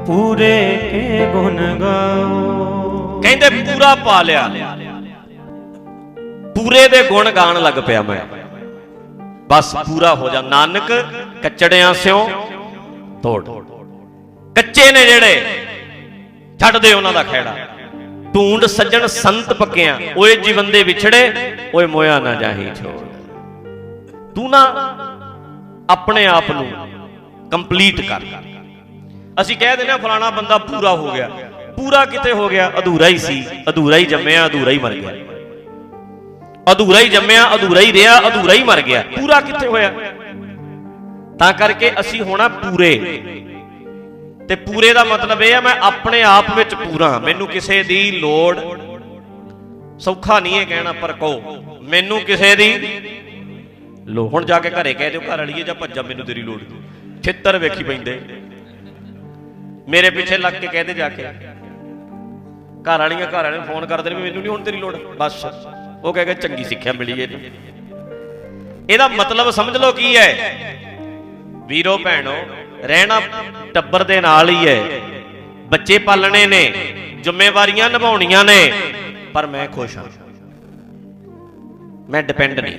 ਪੂਰੇ ਕੇ ਗੁਣ ਗਾਓ। ਕਹਿੰਦੇ ਪੂਰਾ ਪਾ ਲਿਆ। ਪੂਰੇ ਦੇ ਗੁਣ ਗਾਣ ਲੱਗ ਪਿਆ ਮੈਂ। ਬਸ ਪੂਰਾ ਹੋ ਜਾ। ਨਾਨਕ, ਕੱਚੜਿਆਂ ਸਿਓ ਤੋੜ। ਕੱਚੇ ਨੇ ਜਿਹੜੇ, ਛੱਡ ਦੇ ਉਹਨਾਂ ਦਾ ਖੈੜਾ ਢੂੰਡ ਸੱਜਣ ਸੰਤ ਪੱਕਿਆਂ, ਓਏ ਜੀਵਨ ਦੇ ਵਿਛੜੇ, ਓਏ ਮੋਇਆ ਨਾ ਜਾਹੀ ਛੋੜ। ਤੂੰ ਨਾ ਆਪਣੇ ਆਪ ਨੂੰ ਕੰਪਲੀਟ ਕਰ। ਅਸੀਂ ਕਹਿ ਦਿੰਦੇ ਆ ਫਲਾਣਾ ਬੰਦਾ ਪੂਰਾ ਹੋ ਗਿਆ। ਪੂਰਾ ਕਿਤੇ ਹੋ ਗਿਆ, ਅਧੂਰਾ ਹੀ ਸੀ, ਅਧੂਰਾ ਹੀ ਜੰਮਿਆ, ਅਧੂਰਾ ਹੀ ਮਰ ਗਿਆ। ਅਧੂਰਾ ਹੀ ਜੰਮਿਆ, ਅਧੂਰਾ ਹੀ ਰਿਹਾ, ਅਧੂਰਾ ਹੀ ਮਰ ਗਿਆ। ਪੂਰਾ ਕਿੱਥੇ ਹੋਇਆ? ਤਾਂ ਕਰਕੇ ਅਸੀਂ ਹੋਣਾ ਪੂਰੇ। ਤੇ ਪੂਰੇ ਦਾ ਮਤਲਬ ਇਹ ਹੈ ਮੈਂ ਆਪਣੇ ਆਪ ਵਿੱਚ ਪੂਰਾ ਮੈਨੂੰ ਕਿਸੇ ਦੀ ਲੋੜ ਸੌਖਾ ਨਹੀਂ ਹੈ ਕਹਿਣਾ, ਪਰ ਕਹੋ, ਮੈਨੂੰ ਕਿਸੇ ਦੀ ਲੋ ਹੁਣ ਜਾ ਕੇ ਘਰੇ ਕਹਿ ਦਿਓ, ਘਰ ਵਾਲੀਏ, ਜਾਂ ਭੱਜਾ, ਮੈਨੂੰ ਤੇਰੀ ਲੋੜ ਛਿੱਤਰ ਵੇਖੀ ਪੈਂਦੇ। ਮੇਰੇ ਪਿੱਛੇ ਲੱਗ ਕੇ ਕਹਦੇ ਜਾ ਕੇ। ਘਰ ਵਾਲੀਆਂ ਘਰ ਵਾਲਿਆਂ ਨੂੰ ਫੋਨ ਕਰਦੇ ਨੇ ਮੈਨੂੰ ਨਹੀਂ ਹੁਣ ਤੇਰੀ ਲੋੜ। ਬਸ, ਉਹ ਕਹੇਗਾ ਚੰਗੀ ਸਿੱਖਿਆ ਮਿਲੀ ਇਹਨੂੰ। ਇਹਦਾ ਮਤਲਬ ਸਮਝ ਲਓ ਕੀ ਹੈ। ਵੀਰੋ, ਭੈਣੋ ਰਹਿਣਾ ਟੱਬਰ ਦੇ ਨਾਲ ਹੀ ਹੈ। ਬੱਚੇ ਪਾਲਣੇ ਨੇ, ਜ਼ਿੰਮੇਵਾਰੀਆਂ ਨਿਭਾਉਣੀਆਂ ਨੇ, ਪਰ ਮੈਂ ਖੁਸ਼ ਹਾਂ। ਮੈਂ ਡਿਪੈਂਡ ਨਹੀਂ।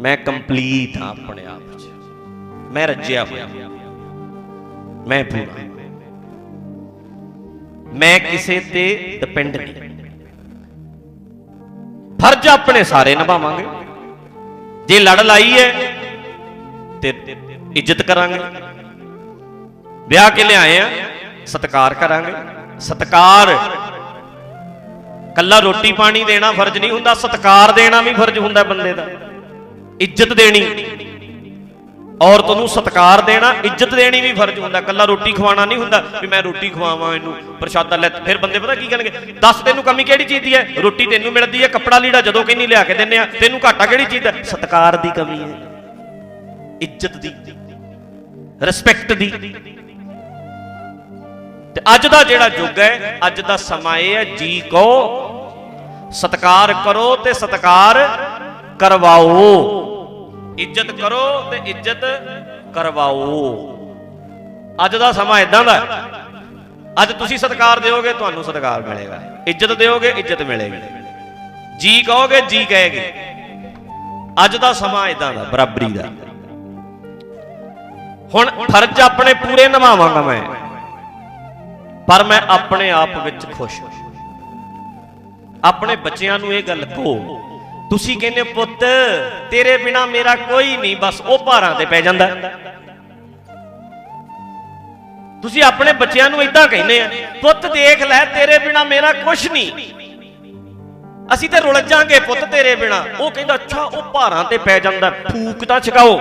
ਮੈਂ ਕੰਪਲੀਟ ਹਾਂ ਆਪਣੇ ਆਪ ਵਿੱਚ ਮੈਂ ਰੱਜਿਆ ਹੋਇਆ। ਮੈਂ ਪੂਰਾ ਮੈਂ ਕਿਸੇ ਤੇ ਡਿਪੈਂਡ ਨਹੀਂ। ਫਰਜ਼ ਆਪਣੇ ਸਾਰੇ ਨਿਭਾਵਾਂਗੇ। ਜੇ ਲੜ ਲਾਈ ਹੈ ਤੇ ਇੱਜ਼ਤ ਕਰਾਂਗੇ। ਵਿਆਹ ਕੇ ਲਿਆਏ ਆ, ਸਤਕਾਰ ਕਰਾਂਗੇ। ਸਤਕਾਰ। ਕੱਲਾ ਰੋਟੀ ਪਾਣੀ ਦੇਣਾ ਫਰਜ਼ ਨਹੀਂ ਹੁੰਦਾ, ਸਤਕਾਰ ਦੇਣਾ ਵੀ ਫਰਜ਼ ਹੁੰਦਾ ਬੰਦੇ ਦਾ। ਇੱਜ਼ਤ ਦੇਣੀ। ਔਰਤ ਨੂੰ ਸਤਕਾਰ ਦੇਣਾ, ਇੱਜ਼ਤ ਦੇਣੀ ਵੀ ਫਰਜ਼ ਹੁੰਦਾ। ਕੱਲਾ ਰੋਟੀ ਖਵਾਉਣਾ ਨਹੀਂ ਹੁੰਦਾ ਵੀ ਮੈਂ ਰੋਟੀ ਖਵਾਵਾਂ ਇਹਨੂੰ, ਪ੍ਰਸ਼ਾਦਾ ਲੈ, ਫਿਰ ਬੰਦੇ ਪਤਾ ਕੀ ਕਹਿਣਗੇ ਦੱਸ, ਤੈਨੂੰ ਕਮੀ ਕਿਹੜੀ ਚੀਜ਼ ਦੀ ਹੈ? ਰੋਟੀ ਤੈਨੂੰ ਮਿਲਦੀ ਹੈ, ਕੱਪੜਾ ਲੀੜਾ ਜਦੋਂ ਕਹਿੰਨੀ ਲਿਆ ਕੇ ਦਿੰਨੇ ਆ, ਤੈਨੂੰ ਘਾਟਾ ਕਿਹੜੀ ਚੀਜ਼ ਦਾ? ਸਤਕਾਰ ਦੀ ਕਮੀ ਹੈ। ਇੱਜ਼ਤ ਦੀ ਰਿਸਪੈਕਟ ਦੀ। ਤੇ ਅੱਜ ਦਾ ਜਿਹੜਾ ਯੁੱਗ ਹੈ, ਅੱਜ ਦਾ ਸਮਾਂ ਇਹ ਹੈ, ਜੀ ਕੋ ਸਤਕਾਰ ਕਰੋ ਤੇ ਸਤਕਾਰ ਕਰਵਾਓ। ਇੱਜ਼ਤ ਕਰੋ ਤੇ ਇੱਜ਼ਤ ਕਰਵਾਓ। ਅੱਜ ਦਾ ਸਮਾਂ ਇਦਾਂ ਦਾ ਅੱਜ ਤੁਸੀਂ ਸਤਕਾਰ ਦਿਓਗੇ, ਤੁਹਾਨੂੰ ਸਤਕਾਰ ਮਿਲੇਗਾ। ਇੱਜ਼ਤ ਦਿਓਗੇ, ਇੱਜ਼ਤ ਮਿਲੇਗੀ। ਜੀ ਕਹੋਗੇ, ਜੀ ਕਹੇਗੇ। ਅੱਜ ਦਾ ਸਮਾਂ ਇਦਾਂ ਦਾ, ਬਰਾਬਰੀ ਦਾ। ਹੁਣ ਫਰਜ਼ ਆਪਣੇ ਪੂਰੇ ਨਿਭਾਵਾਂਗਾ ਮੈਂ। ਪਰ ਮੈਂ ਆਪਣੇ ਆਪ ਵਿੱਚ ਖੁਸ਼ ਹਾਂ। ਆਪਣੇ ਬੱਚਿਆਂ ਨੂੰ ਇਹ ਗੱਲ ਕਹੋ, ਤੁਸੀਂ ਕਹਿੰਦੇ ਪੁੱਤ, ਤੇਰੇ ਬਿਨਾ ਮੇਰਾ ਕੋਈ ਨਹੀਂ, ਬਸ ਉਹ ਭਾਰਾਂ ਤੇ ਪੈ ਜਾਂਦਾ। ਤੁਸੀਂ ਆਪਣੇ ਬੱਚਿਆਂ ਨੂੰ ਇਦਾਂ ਕਹਿੰਦੇ ਆ, ਪੁੱਤ, ਦੇਖ ਲੈ, ਤੇਰੇ ਬਿਨਾ ਮੇਰਾ ਕੁਝ ਨਹੀਂ। ਅਸੀਂ ਤੇ ਰੁਲ ਜਾਾਂਗੇ ਪੁੱਤ ਤੇਰੇ ਬਿਨਾ। ਉਹ ਕਹਿੰਦਾ, ਅੱਛਾ, ਉਹ ਭਾਰਾਂ ਤੇ ਪੈ ਜਾਂਦਾ, ਫੂਕ ਤਾਂ ਛਕਾਓ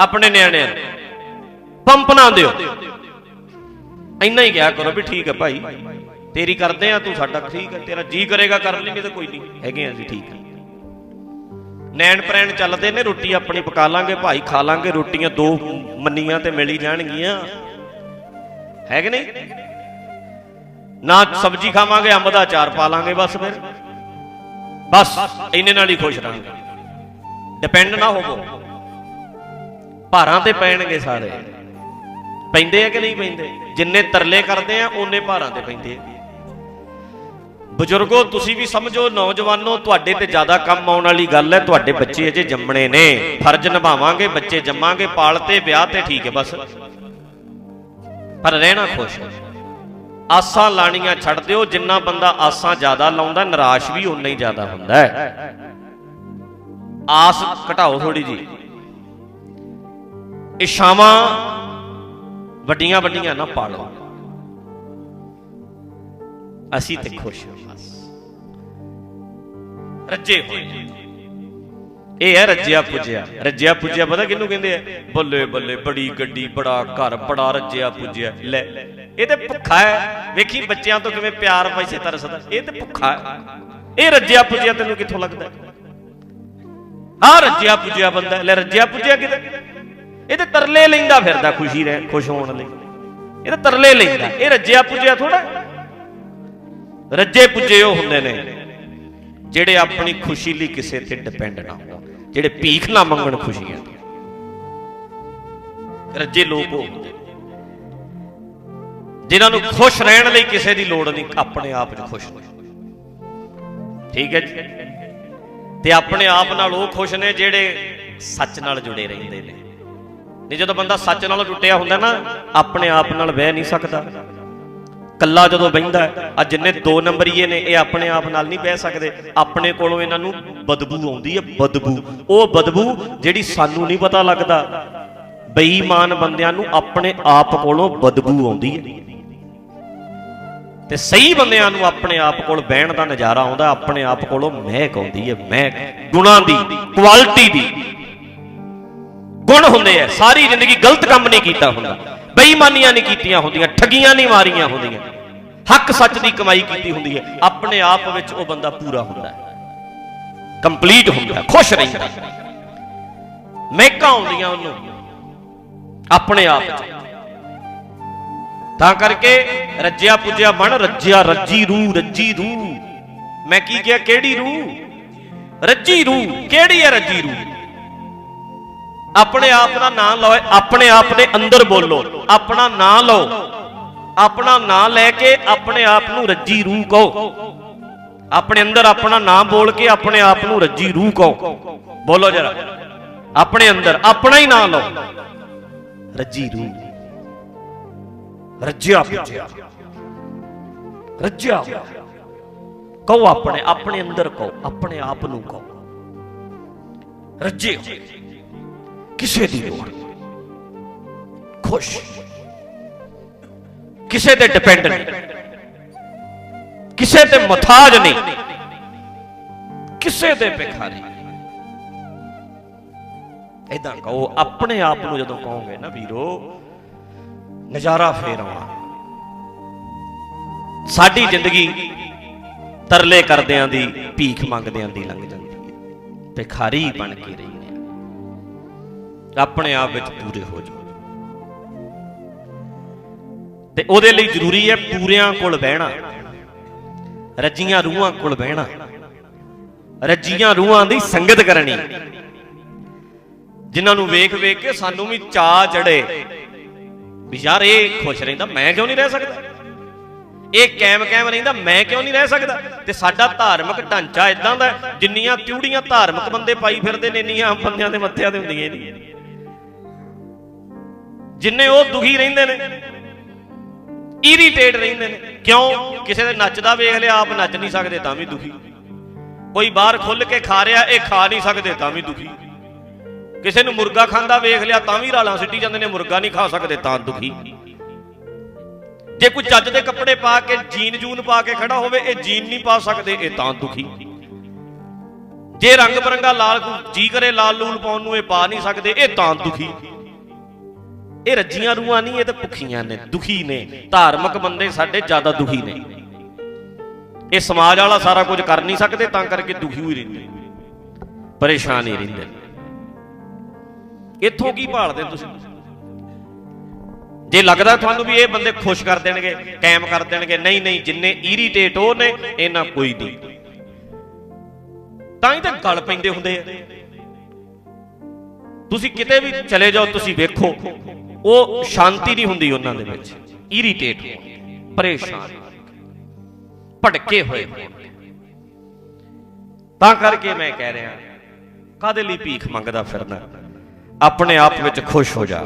ਆਪਣੇ ਨਿਆਣਿਆਂ ਨੂੰ। ਪੰਪ ਨਾ ਦਿਓ। ਇੰਨਾ ਹੀ ਕਿਹਾ ਕਰੋ ਵੀ ਠੀਕ ਹੈ ਭਾਈ। ਤੇਰੀ ਕਰਦੇ ਆ, ਤੂੰ ਸਾਡਾ ਠੀਕ ਹੈ, ਤੇਰਾ ਜੀ ਕਰੇਗਾ ਕਰ ਲਈ ਤਾਂ ਕੋਈ ਨਹੀਂ। ਹੈਗੇ ਅਸੀਂ ਠੀਕ ਹੈ। ਨੈਣ ਪ੍ਰੈਣ ਚੱਲਦੇ ਨੇ, ਰੋਟੀ ਆਪਣੀ ਪਕਾ ਲਾਂਗੇ, ਭਾਈ ਖਾ ਲਾਂਗੇ, ਰੋਟੀਆਂ ਦੋ ਮੰਨੀਆਂ ਤੇ ਮਿਲ ਹੀ ਜਾਣਗੀਆਂ। ਹੈ ਕਿ ਨਹੀਂ ਨਾ ਸਬਜ਼ੀ ਖਾਵਾਂਗੇ, ਅੰਬ ਦਾ ਅਚਾਰ ਪਾ ਲਾਂਗੇ, ਬਸ ਫਿਰ। ਬਸ, ਇੰਨੇ ਨਾਲ ਹੀ ਖੁਸ਼ ਰਹਾਂਗੇ। ਡਿਪੈਂਡ ਨਾ ਹੋਵੋ। ਭਾਰਾਂ ਤੇ ਪੈਣਗੇ ਸਾਰੇ। ਪੈਂਦੇ ਆ ਕਿ ਨਹੀਂ ਪੈਂਦੇ? ਜਿੰਨੇ ਤਰਲੇ ਕਰਦੇ ਆ, ਓਨੇ ਭਾਰਾਂ ਤੇ ਪੈਂਦੇ ਆ। ਬਜ਼ੁਰਗੋ, ਤੁਸੀਂ ਵੀ ਸਮਝੋ, ਨੌਜਵਾਨੋ, ਤੁਹਾਡੇ ਤੇ ਜ਼ਿਆਦਾ ਕੰਮ ਆਉਣ ਵਾਲੀ ਗੱਲ ਹੈ, ਤੁਹਾਡੇ ਬੱਚੇ ਅਜੇ ਜੰਮਣੇ ਨੇ। ਫਰਜ਼ ਨਿਭਾਵਾਂਗੇ, ਬੱਚੇ ਜੰਮਾਂਗੇ ਪਾਲ ਤੇ ਵਿਆਹ ਤੇ ਠੀਕ ਹੈ, ਬਸ। ਪਰ ਰਹਿਣਾ ਖੁਸ਼ ਆਸਾਂ ਲਾਣੀਆਂ ਛੱਡ ਦਿਓ, ਜਿੰਨਾ ਬੰਦਾ ਆਸਾਂ ਜ਼ਿਆਦਾ ਲਾਉਂਦਾ, ਨਿਰਾਸ਼ ਵੀ ਉਨਾ ਹੀ ਜ਼ਿਆਦਾ ਹੁੰਦਾ ਹੈ। ਆਸ ਘਟਾਓ ਥੋੜੀ ਜੀ ਇਸ਼ਾਵਾਂ ਵੱਡੀਆਂ ਵੱਡੀਆਂ ਨਾ ਪਾਲੋ। ਅਸੀਂ ਤੇ ਖੁਸ਼ ਹਾਂ। ਬਸ ਰੱਜੇ ਹੋਏ ਇਹ ਹੈ ਰੱਜਿਆ ਪੁੱਜਿਆ। ਰੱਜਿਆ ਪੁੱਜਿਆ ਪਤਾ ਕਿਹਨੂੰ ਕਹਿੰਦੇ ਆ? ਬੱਲੇ ਬੱਲੇ, ਬੜੀ ਗੱਡੀ, ਬੜਾ ਘਰ, ਬੜਾ ਰੱਜਿਆ ਪੁੱਜਿਆ। ਲੈ, ਇਹ ਤੇ ਭੁੱਖਾ ਹੈ। ਵੇਖੀ ਬੱਚਿਆਂ ਤੋਂ ਕਿਵੇਂ ਪਿਆਰ ਪੈਸੇ ਤਰਸਦਾ। ਇਹ ਤੇ ਭੁੱਖਾ ਹੈ। ਇਹ ਰੱਜਿਆ ਪੁੱਜਿਆ ਤੈਨੂੰ ਕਿੱਥੋਂ ਲੱਗਦਾ? ਆ ਰੱਜਿਆ ਪੁੱਜਿਆ ਬੰਦਾ। ਲੈ, ਰੱਜਿਆ ਪੁੱਜਿਆ ਕਿਤੇ? ਇਹ ਤੇ ਤਰਲੇ ਲੈਂਦਾ ਫਿਰਦਾ ਖੁਸ਼ੀ ਰਹਿ, ਖੁਸ਼ ਹੋਣ ਲਈ। ਇਹ ਤਾਂ ਤਰਲੇ ਲੈਂਦਾ। ਇਹ ਰੱਜਿਆ ਪੁੱਜਿਆ ਥੋੜਾ ਰੱਜੇ ਪੁੱਜੇ ਉਹ ਹੁੰਦੇ ਨੇ, ਜਿਹੜੇ ਆਪਣੀ ਖੁਸ਼ੀ ਲਈ ਕਿਸੇ ਤੇ ਡਿਪੈਂਡ ਨਾ ਹੋਣ, ਜਿਹੜੇ ਭੀਖ ਨਾ ਮੰਗਣ ਖੁਸ਼ੀਆਂ ਰੱਜੇ ਲੋਕ ਉਹ ਹੁੰਦੇ ਨੇ। ਜਿਨ੍ਹਾਂ ਨੂੰ ਖੁਸ਼ ਰਹਿਣ ਲਈ ਕਿਸੇ ਦੀ ਲੋੜ ਨਹੀਂ, ਆਪਣੇ ਆਪ 'ਚ ਖੁਸ਼ ਨੇ। ਠੀਕ ਹੈ ਜੀ? ਤੇ ਆਪਣੇ ਆਪ ਨਾਲ ਉਹ ਖੁਸ਼ ਨੇ ਜਿਹੜੇ ਸੱਚ ਨਾਲ ਜੁੜੇ ਰਹਿੰਦੇ ਨੇ। ਨਹੀਂ, ਜਦੋਂ ਬੰਦਾ ਸੱਚ ਨਾਲ ਟੁੱਟਿਆ ਹੁੰਦਾ ਨਾ, ਆਪਣੇ ਆਪ ਨਾਲ ਬਹਿ ਨਹੀਂ ਸਕਦਾ। ਕੱਲਾ ਜਦੋਂ ਬਹਿੰਦਾ ਆ ਜਿੰਨੇ ਦੋ ਨੰਬਰੀਏ ਨੇ, ਇਹ ਆਪਣੇ ਆਪ ਨਾਲ ਨਹੀਂ ਬਹਿ ਸਕਦੇ। ਆਪਣੇ ਕੋਲੋਂ ਇਹਨਾਂ ਨੂੰ ਬਦਬੂ ਆਉਂਦੀ ਹੈ, ਬਦਬੂ। ਉਹ ਬਦਬੂ ਜਿਹੜੀ ਸਾਨੂੰ ਨਹੀਂ ਪਤਾ ਲੱਗਦਾ। ਬੇਈਮਾਨ ਬੰਦਿਆਂ ਨੂੰ ਆਪਣੇ ਆਪ ਕੋਲੋਂ ਬਦਬੂ ਆਉਂਦੀ ਹੈ। ਤੇ ਸਹੀ ਬੰਦਿਆਂ ਨੂੰ ਆਪਣੇ ਆਪ ਕੋਲ ਬਹਿਣ ਦਾ ਨਜ਼ਾਰਾ ਆਉਂਦਾ, ਆਪਣੇ ਆਪ ਕੋਲੋਂ ਮਹਿਕ ਆਉਂਦੀ ਹੈ, ਮਹਿਕ। ਗੁਣਾਂ ਦੀ ਕੁਆਲਿਟੀ ਦੀ। ਗੁਣ ਹੁੰਦੇ ਆ, ਸਾਰੀ ਜ਼ਿੰਦਗੀ ਗਲਤ ਕੰਮ ਨਹੀਂ ਕੀਤਾ ਹੁੰਦਾ। ਬੇਈਮਾਨੀਆਂ ਨਹੀਂ ਕੀਤੀਆਂ ਹੁੰਦੀਆਂ, ਠੱਗੀਆਂ ਨਹੀਂ ਮਾਰੀਆਂ ਹੁੰਦੀਆਂ। ਹੱਕ ਸੱਚ ਦੀ ਕਮਾਈ ਕੀਤੀ ਹੁੰਦੀ ਹੈ, ਆਪਣੇ ਆਪ ਵਿੱਚ ਉਹ ਬੰਦਾ ਪੂਰਾ ਹੁੰਦਾ ਹੈ। ਕੰਪਲੀਟ ਹੁੰਦਾ ਹੈ, ਖੁਸ਼ ਰਹਿੰਦਾ ਮਹਿਕਾਂ ਆਉਂਦੀਆਂ ਉਹਨੂੰ, ਆਪਣੇ ਆਪ ਵਿੱਚ ਤਾਂ ਕਰਕੇ ਰੱਜਿਆ ਪੁੱਜਿਆ ਬਣ, ਰੱਜਿਆ ਰੱਜੀ ਰੂ ਰੱਜੀ ਰੂ ਮੈਂ ਕੀ ਕਿਹਾ, ਕਿਹੜੀ ਰੂ ਰੱਜੀ ਰੂ ਕਿਹੜੀ ਹੈ ਰੱਜੀ ਰੂ ਆਪਣੇ ਆਪ ਦਾ ਨਾਮ ਲਓ, ਆਪਣੇ ਆਪ ਦੇ ਅੰਦਰ ਬੋਲੋ। ਆਪਣਾ ਨਾਮ ਲਓ। ਆਪਣਾ ਨਾਮ ਲੈ ਕੇ ਆਪਣੇ ਆਪ ਨੂੰ ਰੱਜੀ ਰੂਹ ਕਹੋ। ਆਪਣੇ ਅੰਦਰ ਆਪਣਾ ਨਾਮ ਬੋਲ ਕੇ ਆਪਣੇ ਆਪ ਨੂੰ ਰੱਜੀ ਰੂਹ ਕਹੋ। ਬੋਲੋ ਜਰਾ। ਆਪਣੇ ਅੰਦਰ ਆਪਣਾ ਹੀ ਨਾਮ ਲਓ। ਰੱਜੀ ਰੂਹ। ਰੱਜਿਆ ਪੁੱਜਿਆ ਰੱਜਿਆ ਕਹੋ ਆਪਣੇ ਆਪਣੇ ਅੰਦਰ ਕਹੋ। ਆਪਣੇ ਆਪ ਨੂੰ ਕਹੋ। ਰੱਜੇ ਕਿਸੇ ਦੀ ਲੋੜ ਖੁਸ਼। ਕਿਸੇ ਤੇ ਡਿਪੈਂਡ ਨਹੀਂ। ਕਿਸੇ ਤੇ ਮਥਾਜ ਨਹੀਂ। ਕਿਸੇ ਦੇ ਭਿਖਾਰੀ ਇਦਾਂ ਕਹੋ, ਆਪਣੇ ਆਪ ਨੂੰ ਜਦੋਂ ਕਹੋਗੇ ਨਾ ਵੀਰੋ, ਨਜ਼ਾਰਾ ਫੇਰ ਆਉਣਾ। ਸਾਡੀ ਜ਼ਿੰਦਗੀ ਤਰਲੇ ਕਰਦਿਆਂ ਦੀ, ਭੀਖ ਮੰਗਦਿਆਂ ਦੀ ਲੰਘ ਜਾਂਦੀ ਹੈ। ਭਿਖਾਰੀ ਬਣ ਕੇ ਰਹੀ ਆਪਣੇ ਆਪ ਵਿੱਚ ਪੂਰੇ ਹੋ ਜਾਓ। ਤੇ ਉਹਦੇ ਲਈ ਜ਼ਰੂਰੀ ਹੈ ਪੂਰਿਆਂ ਕੋਲ ਬਹਿਣਾ, ਰੱਜੀਆਂ ਰੂਹਾਂ ਕੋਲ ਬਹਿਣਾ, ਰੱਜੀਆਂ ਰੂਹਾਂ ਦੀ ਸੰਗਤ ਕਰਨੀ। ਜਿਨ੍ਹਾਂ ਨੂੰ ਵੇਖ ਵੇਖ ਕੇ ਸਾਨੂੰ ਵੀ ਚਾਹ ਚੜੇ ਵੀ ਯਾਰ ਇਹ ਖੁਸ਼ ਰਹਿੰਦਾ, ਮੈਂ ਕਿਉਂ ਨਹੀਂ ਰਹਿ ਸਕਦਾ? ਇਹ ਕੈਮ ਕੈਮ ਰਹਿੰਦਾ, ਮੈਂ ਕਿਉਂ ਨਹੀਂ ਰਹਿ ਸਕਦਾ? ਤੇ ਸਾਡਾ ਧਾਰਮਿਕ ਢਾਂਚਾ ਇਦਾਂ ਦਾ ਜਿੰਨੀਆਂ ਤਿਉੜੀਆਂ ਧਾਰਮਿਕ ਬੰਦੇ ਪਾਈ ਫਿਰਦੇ ਨੇ, ਇੰਨੀਆਂ ਬੰਦਿਆਂ ਦੇ ਮੱਥਿਆਂ ਤੇ ਹੁੰਦੀਆਂ ਨਹੀਂ। ਜਿੰਨੇ ਉਹ ਦੁਖੀ ਰਹਿੰਦੇ ਨੇ ਇਰੀਟੇਟ ਰਹਿੰਦੇ ਨੇ। ਕਿਉਂ? ਕਿਸੇ ਦੇ ਨੱਚਦਾ ਵੇਖ ਲਿਆ, ਆਪ ਨੱਚ ਨਹੀਂ ਸਕਦੇ ਤਾਂ ਵੀ ਦੁਖੀ। ਕੋਈ ਬਾਹਰ ਖੁੱਲ ਕੇ ਖਾ ਰਿਹਾ, ਇਹ ਖਾ ਨਹੀਂ ਸਕਦੇ ਤਾਂ ਵੀ ਦੁਖੀ। ਕਿਸੇ ਨੂੰ ਮੁਰਗਾ ਖਾਂਦਾ ਵੇਖ ਲਿਆ, ਤਾਂ ਵੀ ਰਾਲਾਂ ਸਿੱਟੀ ਜਾਂਦੇ ਨੇ, ਮੁਰਗਾ ਨਹੀਂ ਖਾ ਸਕਦੇ ਤਾਂ ਦੁਖੀ। ਜੇ ਕੋਈ ਚੱਜ ਦੇ ਕੱਪੜੇ ਪਾ ਕੇ, ਜੀਨ ਜੂਨ ਪਾ ਕੇ ਖੜਾ ਹੋਵੇ, ਇਹ ਜੀਨ ਨਹੀਂ ਪਾ ਸਕਦੇ, ਇਹ ਤਾਂ ਦੁਖੀ। ਜੇ ਰੰਗ ਬਰੰਗਾ ਲਾਲ ਜੀ ਕਰੇ, ਲਾਲ ਲੂਲ ਪਾਉਣ ਨੂੰ ਇਹ ਪਾ ਨਹੀਂ ਸਕਦੇ, ਇਹ ਤਾਂ ਦੁਖੀ। ਇਹ ਰੱਜੀਆਂ ਰੂਹਾਂ ਨਹੀਂ, ਇਹ ਤਾਂ ਭੁੱਖੀਆਂ ਨੇ, ਦੁਖੀ ਨੇ। ਧਾਰਮਿਕ ਬੰਦੇ ਸਾਡੇ ਜ਼ਿਆਦਾ ਦੁਖੀ ਨੇ। ਇਹ ਸਮਾਜ ਵਾਲਾ ਸਾਰਾ ਕੁਝ ਕਰ ਨਹੀਂ ਸਕਦੇ, ਤਾਂ ਕਰਕੇ ਦੁਖੀ ਹੋਈ ਰਹਿੰਦੇ ਪਰੇਸ਼ਾਨ ਹੀ ਰਹਿੰਦੇ ਇੱਥੋਂ ਕੀ ਭਾਲਦੇ ਤੁਸੀਂ? ਜੇ ਲੱਗਦਾ ਤੁਹਾਨੂੰ ਵੀ ਇਹ ਬੰਦੇ ਖੁਸ਼ ਕਰ ਦੇਣਗੇ, ਕਾਇਮ ਕਰ ਦੇਣਗੇ, ਨਹੀਂ ਨਹੀਂ, ਜਿੰਨੇ ਇਰੀਟੇਟ ਉਹ ਨੇ, ਇਹਨਾਂ ਕੋਈ ਨਹੀਂ। ਤਾਂ ਹੀ ਤਾਂ ਗਲ ਪੈਂਦੇ ਹੁੰਦੇ ਆ। ਤੁਸੀਂ ਕਿਤੇ ਵੀ ਚਲੇ ਜਾਓ, ਤੁਸੀਂ ਵੇਖੋ। ਉਹ ਸ਼ਾਂਤੀ ਨਹੀਂ ਹੁੰਦੀ ਉਹਨਾਂ ਦੇ ਵਿੱਚ। ਇਰੀਟੇਟ ਹੋਣਗੇ ਪਰੇਸ਼ਾਨ ਭਟਕੇ ਹੋਏ ਤਾਂ ਕਰਕੇ ਮੈਂ ਕਹਿ ਰਿਹਾ ਕਾਦੇ ਲਈ ਭੀਖ ਮੰਗਦਾ ਫਿਰਨਾ? ਆਪਣੇ ਆਪ ਵਿੱਚ ਖੁਸ਼ ਹੋ ਜਾ।